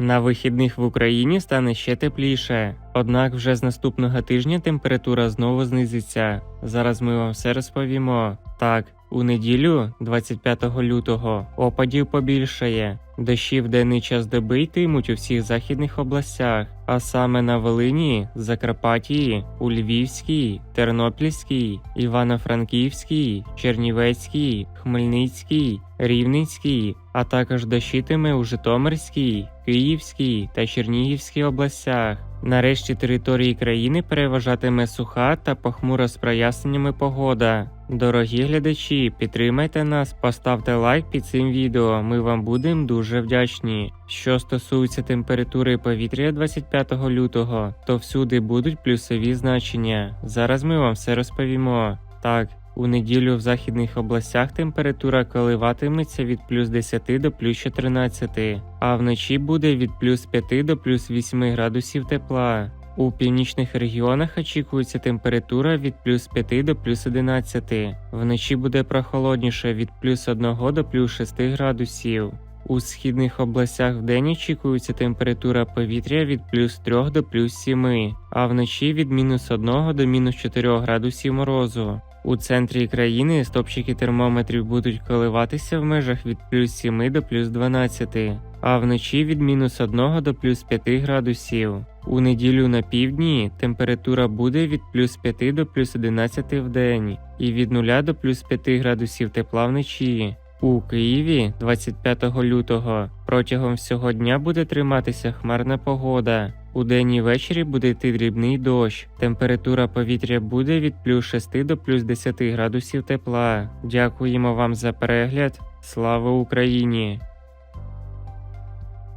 На вихідних в Україні стане ще тепліше. Однак вже з наступного тижня температура знову знизиться. Зараз ми вам все розповімо. Так, у неділю, 25 лютого, опадів побільшає. Дощі в денний час доби йтимуть у всіх західних областях, а саме на Волині, Закарпатті, у Львівській, Тернопільській, Івано-Франківській, Чернівецькій, Хмельницькій, Рівненській, а також дощитиме у Житомирській, Київській та Чернігівській областях. Нарешті території країни переважатиме суха та похмура з проясненнями погода. Дорогі глядачі, підтримайте нас, поставте лайк під цим відео. Ми вам будемо дуже вдячні. Що стосується температури повітря 25 лютого, то всюди будуть плюсові значення. Зараз ми вам все розповімо. Так, у неділю в західних областях температура коливатиметься від плюс 10 до плюс 14, а вночі буде від плюс 5 до плюс 8 градусів тепла. У північних регіонах очікується температура від плюс 5 до плюс 11. Вночі буде прохолодніше від плюс 1 до плюс 6 градусів. У східних областях вдень очікується температура повітря від плюс 3 до плюс 7, а вночі від мінус 1 до мінус 4 градусів морозу. У центрі країни стопчики термометрів будуть коливатися в межах від плюс 7 до плюс 12, а вночі від мінус 1 до плюс 5 градусів. У неділю на півдні температура буде від плюс 5 до плюс 11 в день і від 0 до плюс 5 градусів тепла вночі. У Києві 25 лютого протягом всього дня буде триматися хмарна погода. У день і ввечері буде йти дрібний дощ. Температура повітря буде від плюс 6 до плюс 10 градусів тепла. Дякуємо вам за перегляд. Слава Україні!